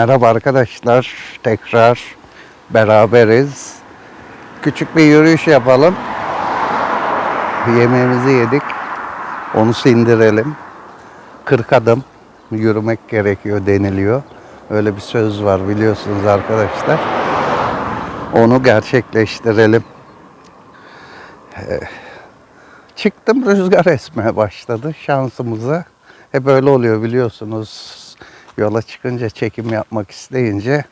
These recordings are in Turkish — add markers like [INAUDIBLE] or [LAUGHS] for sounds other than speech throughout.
Merhaba arkadaşlar. Tekrar beraberiz. Küçük bir yürüyüş yapalım. Yemeğimizi yedik. Onu sindirelim. 40 adım yürümek gerekiyor deniliyor. Öyle bir söz var biliyorsunuz arkadaşlar. Onu gerçekleştirelim. Ee, Çıktım rüzgar esmeye başladı şansımıza. Hep öyle oluyor biliyorsunuz. Yola çıkınca çekim yapmak isteyince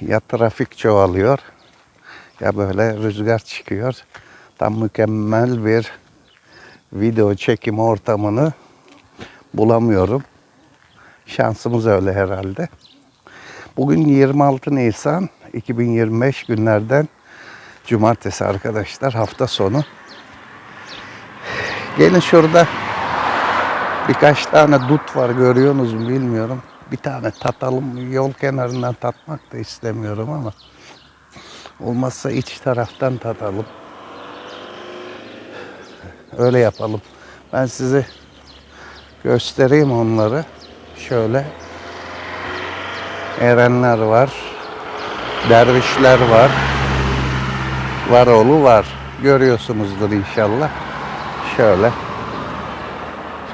ya trafik çoğalıyor ya böyle rüzgar çıkıyor. Tam mükemmel bir video çekim ortamını bulamıyorum. Şansımız öyle herhalde. Bugün 26 Nisan 2025 günlerden cumartesi arkadaşlar hafta sonu. Gelin şurada birkaç tane dut var görüyorsunuz mu bilmiyorum. Bir tane tatalım. Yol kenarından tatmak da istemiyorum ama olmazsa iç taraftan tatalım. Öyle yapalım. Ben size göstereyim onları. Şöyle erenler var. Dervişler var. Varoğlu var. Görüyorsunuzdur inşallah. Şöyle.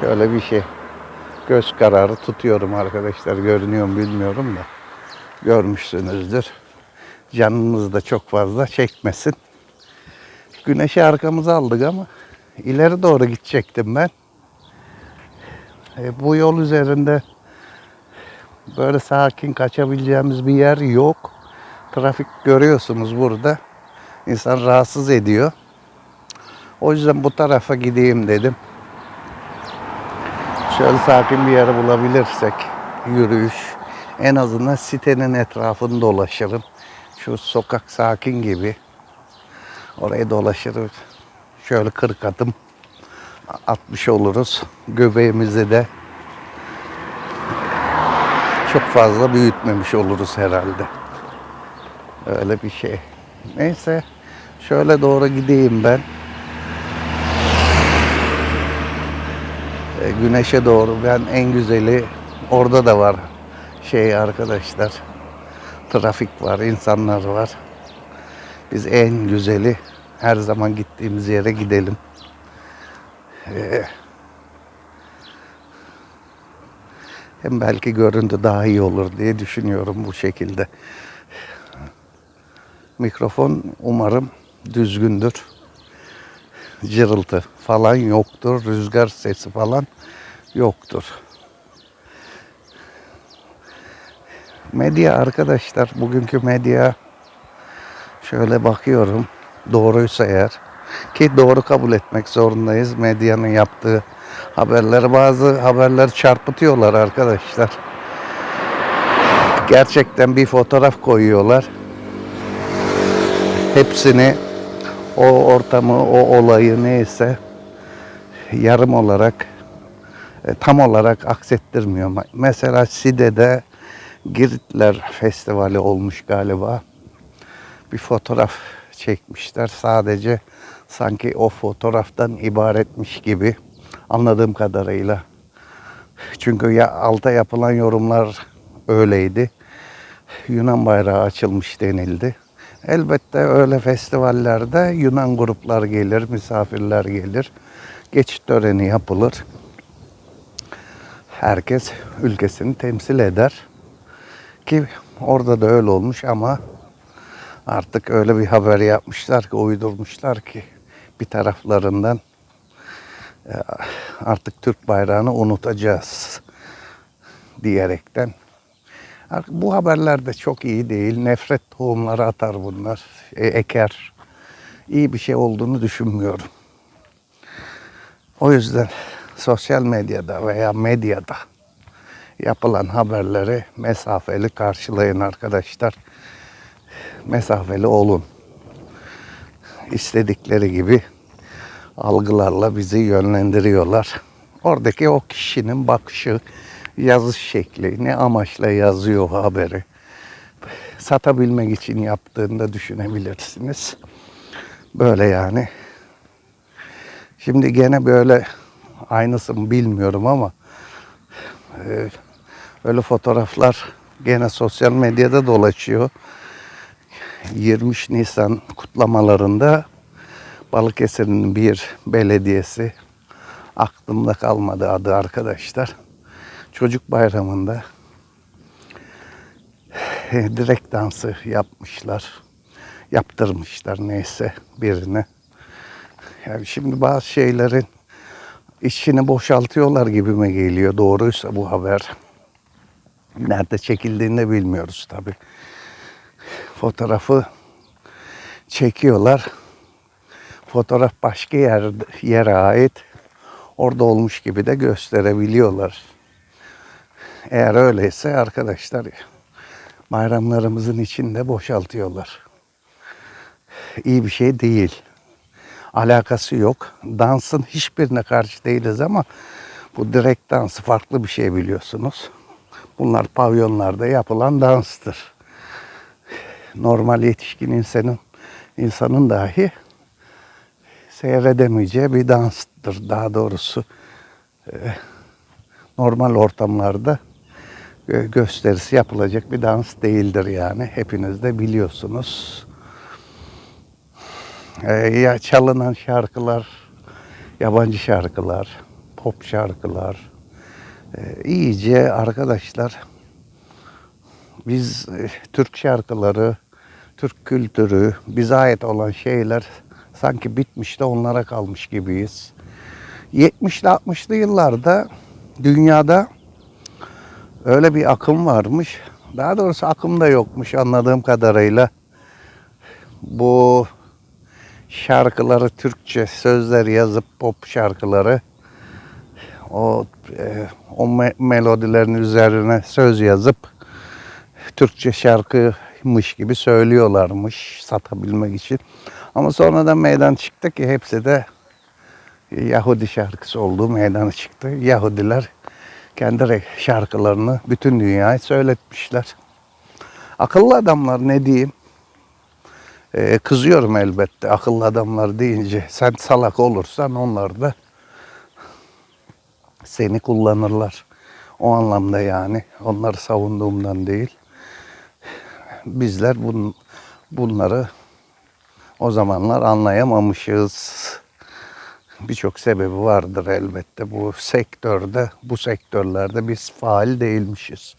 Şöyle bir şey. Göz kararı tutuyorum arkadaşlar. Görünüyor mu bilmiyorum da. Görmüşsünüzdür. Canınız da çok fazla çekmesin. Güneşi arkamıza aldık ama ileri doğru gidecektim ben. E, bu yol üzerinde böyle sakin kaçabileceğimiz bir yer yok. Trafik görüyorsunuz burada. İnsan rahatsız ediyor. O yüzden bu tarafa gideyim dedim. Şöyle sakin bir yer bulabilirsek yürüyüş. En azından sitenin etrafını dolaşırım. Şu sokak sakin gibi. Orayı dolaşırım. Şöyle 40 adım atmış oluruz. Göbeğimizi de çok fazla büyütmemiş oluruz herhalde. Öyle bir şey. Neyse şöyle doğru gideyim ben. Güneşe doğru ben en güzeli orada da var. Şey arkadaşlar trafik var insanlar var. Biz en güzeli her zaman gittiğimiz yere gidelim. E, hem belki görüntü daha iyi olur diye düşünüyorum bu şekilde. Mikrofon umarım düzgündür cırıltı falan yoktur. Rüzgar sesi falan yoktur. Medya arkadaşlar, bugünkü medya şöyle bakıyorum. Doğruysa eğer ki doğru kabul etmek zorundayız. Medyanın yaptığı haberleri bazı haberler çarpıtıyorlar arkadaşlar. Gerçekten bir fotoğraf koyuyorlar. Hepsini o ortamı, o olayı neyse yarım olarak e, tam olarak aksettirmiyor. Mesela Side'de Giritler Festivali olmuş galiba. Bir fotoğraf çekmişler. Sadece sanki o fotoğraftan ibaretmiş gibi anladığım kadarıyla. Çünkü ya alta yapılan yorumlar öyleydi. Yunan bayrağı açılmış denildi. Elbette öyle festivallerde Yunan gruplar gelir, misafirler gelir. Geçit töreni yapılır. Herkes ülkesini temsil eder. Ki orada da öyle olmuş ama artık öyle bir haber yapmışlar ki, uydurmuşlar ki bir taraflarından e, artık Türk bayrağını unutacağız diyerekten Bu haberler de çok iyi değil. Nefret tohumları atar bunlar. e, eker. İyi bir şey olduğunu düşünmüyorum. O yüzden sosyal medyada veya medyada yapılan haberleri mesafeli karşılayın arkadaşlar. Mesafeli olun. İstedikleri gibi algılarla bizi yönlendiriyorlar. Oradaki o kişinin bakışı, yazış şekli, ne amaçla yazıyor haberi satabilmek için yaptığını da düşünebilirsiniz. Böyle yani. Şimdi gene böyle aynısı mı bilmiyorum ama e, öyle fotoğraflar gene sosyal medyada dolaşıyor. 23 Nisan kutlamalarında Balıkesir'in bir belediyesi aklımda kalmadı adı arkadaşlar. Çocuk bayramında [SIGHS] direkt dansı yapmışlar. Yaptırmışlar neyse birine. Yani şimdi bazı şeylerin içini boşaltıyorlar gibime geliyor. Doğruysa bu haber. Nerede çekildiğini de bilmiyoruz tabi. Fotoğrafı çekiyorlar. Fotoğraf başka yer, yere ait. Orada olmuş gibi de gösterebiliyorlar. Eğer öyleyse arkadaşlar bayramlarımızın içinde boşaltıyorlar. İyi bir şey değil. Alakası yok. Dansın hiçbirine karşı değiliz ama bu direkt dansı farklı bir şey biliyorsunuz. Bunlar pavyonlarda yapılan danstır. Normal yetişkin insanın insanın dahi seyredemeyeceği bir danstır. Daha doğrusu e, normal ortamlarda gösterisi yapılacak bir dans değildir yani. Hepiniz de biliyorsunuz. Ee, ya çalınan şarkılar, yabancı şarkılar, pop şarkılar, ee, iyice arkadaşlar biz e, Türk şarkıları, Türk kültürü, bize ait olan şeyler sanki bitmiş de onlara kalmış gibiyiz. 70'li 60'lı yıllarda dünyada öyle bir akım varmış. Daha doğrusu akım da yokmuş anladığım kadarıyla. Bu şarkıları Türkçe sözler yazıp pop şarkıları o e, o me- melodilerin üzerine söz yazıp Türkçe şarkıymış gibi söylüyorlarmış satabilmek için. Ama sonradan meydan çıktı ki hepsi de Yahudi şarkısı olduğu meydana çıktı. Yahudiler kendi şarkılarını bütün dünyaya söyletmişler. Akıllı adamlar ne diyeyim? Ee, kızıyorum elbette akıllı adamlar deyince. [LAUGHS] Sen salak olursan onlar da seni kullanırlar. O anlamda yani. Onları savunduğumdan değil. Bizler bun, bunları o zamanlar anlayamamışız. Birçok sebebi vardır elbette. Bu sektörde, bu sektörlerde biz faal değilmişiz.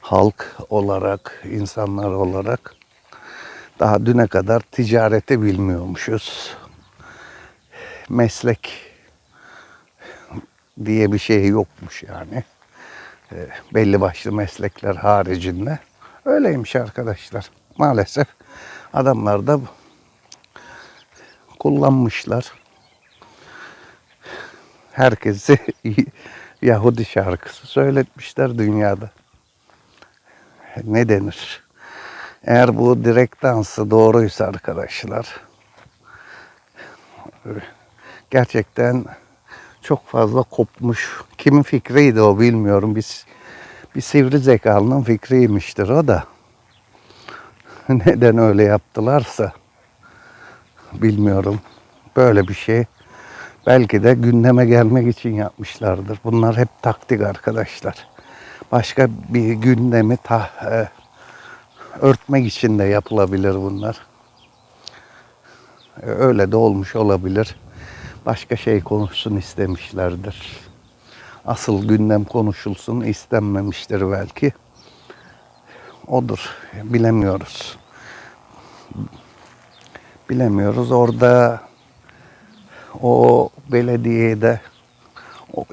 Halk olarak, insanlar olarak daha düne kadar ticareti bilmiyormuşuz. Meslek diye bir şey yokmuş yani. E, belli başlı meslekler haricinde. Öyleymiş arkadaşlar. Maalesef adamlar da kullanmışlar. Herkesi [LAUGHS] Yahudi şarkısı söyletmişler dünyada. Ne denir? Eğer bu direkt dansı doğruysa arkadaşlar gerçekten çok fazla kopmuş. Kimin fikriydi o bilmiyorum. Biz bir sivri zekalının fikriymiştir o da. [LAUGHS] Neden öyle yaptılarsa bilmiyorum. Böyle bir şey belki de gündeme gelmek için yapmışlardır. Bunlar hep taktik arkadaşlar. Başka bir gündemi ta, e, örtmek için de yapılabilir bunlar. E, Öyle de olmuş olabilir. Başka şey konuşsun istemişlerdir. Asıl gündem konuşulsun istenmemiştir belki. Odur. Bilemiyoruz. Bilemiyoruz. Orada o belediyede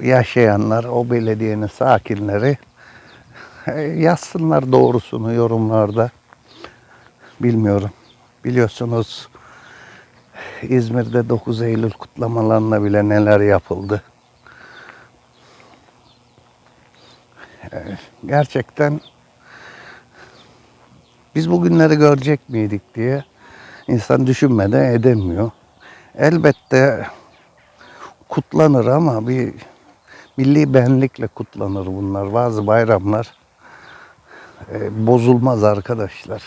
yaşayanlar, o belediyenin sakinleri e, yazsınlar doğrusunu yorumlarda. Bilmiyorum. Biliyorsunuz İzmir'de 9 Eylül kutlamalarına bile neler yapıldı. E, Gerçekten biz bugünleri görecek miydik diye insan düşünmeden edemiyor. Elbette kutlanır ama bir milli benlikle kutlanır bunlar. Bazı bayramlar e, bozulmaz arkadaşlar.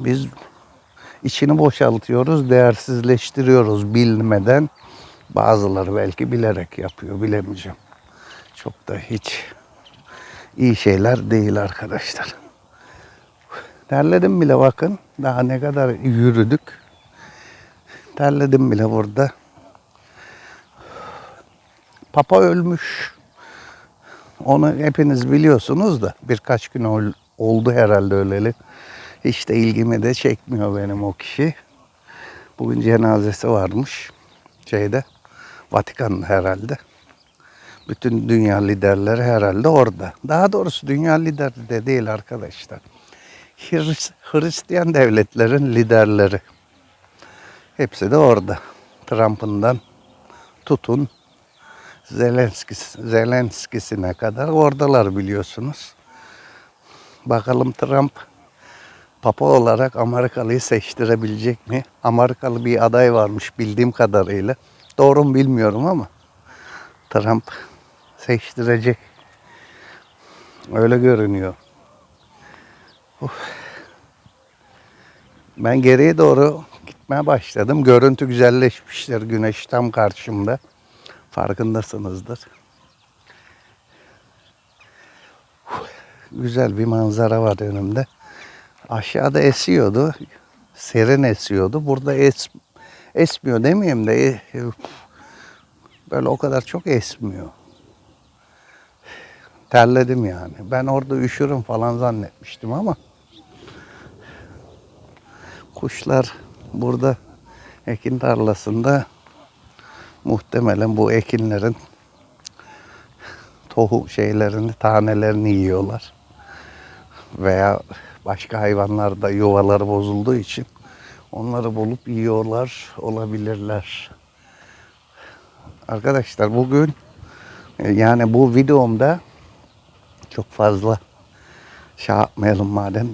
Biz içini boşaltıyoruz, değersizleştiriyoruz bilmeden. Bazıları belki bilerek yapıyor, bilemeyeceğim. Çok da hiç iyi şeyler değil arkadaşlar. Terledim bile bakın. Daha ne kadar yürüdük. Terledim bile burada. Papa ölmüş. Onu hepiniz biliyorsunuz da birkaç gün ol- oldu herhalde öleli. Hiç de ilgimi de çekmiyor benim o kişi. Bugün cenazesi varmış şeyde Vatikan'da herhalde. Bütün dünya liderleri herhalde orada. Daha doğrusu dünya lideri de değil arkadaşlar. Hris- Hristiyan devletlerin liderleri. Hepsi de orada. Trump'ından tutun Zelenskis, Zelenskisine kadar oradalar biliyorsunuz. Bakalım Trump Papa olarak Amerikalıyı seçtirebilecek mi? Amerikalı bir aday varmış bildiğim kadarıyla. Doğru mu bilmiyorum ama Trump seçtirecek. Öyle görünüyor. Uf. Ben geriye doğru gitmeye başladım. Görüntü güzelleşmiştir. Güneş tam karşımda. Farkındasınızdır. Güzel bir manzara var önümde. Aşağıda esiyordu. Serin esiyordu. Burada es, esmiyor demeyeyim de e, böyle o kadar çok esmiyor. Terledim yani. Ben orada üşürüm falan zannetmiştim ama kuşlar burada ekin tarlasında muhtemelen bu ekinlerin tohum şeylerini, tanelerini yiyorlar. Veya başka hayvanlar da yuvaları bozulduğu için onları bulup yiyorlar olabilirler. Arkadaşlar bugün e, yani bu videomda çok fazla şey yapmayalım madem.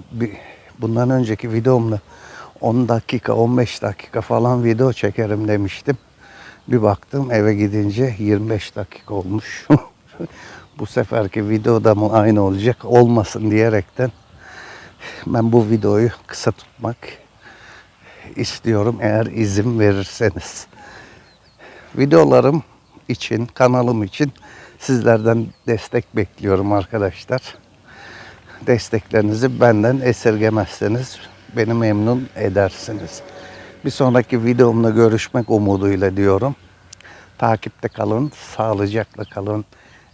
Bundan önceki videomda 10 dakika 15 dakika falan video çekerim demiştim. Bir baktım eve gidince 25 dakika olmuş. [LAUGHS] bu seferki videoda mı aynı olacak olmasın diyerekten ben bu videoyu kısa tutmak istiyorum eğer izin verirseniz. Videolarım için, kanalım için sizlerden destek bekliyorum arkadaşlar. Desteklerinizi benden esirgemezseniz beni memnun edersiniz. Bir sonraki videomda görüşmek umuduyla diyorum. Takipte kalın, sağlıcakla kalın,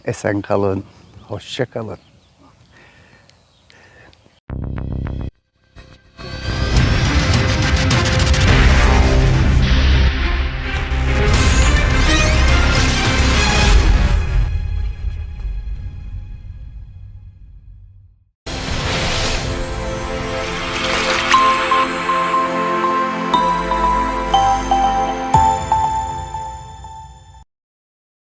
esen kalın, hoşça kalın.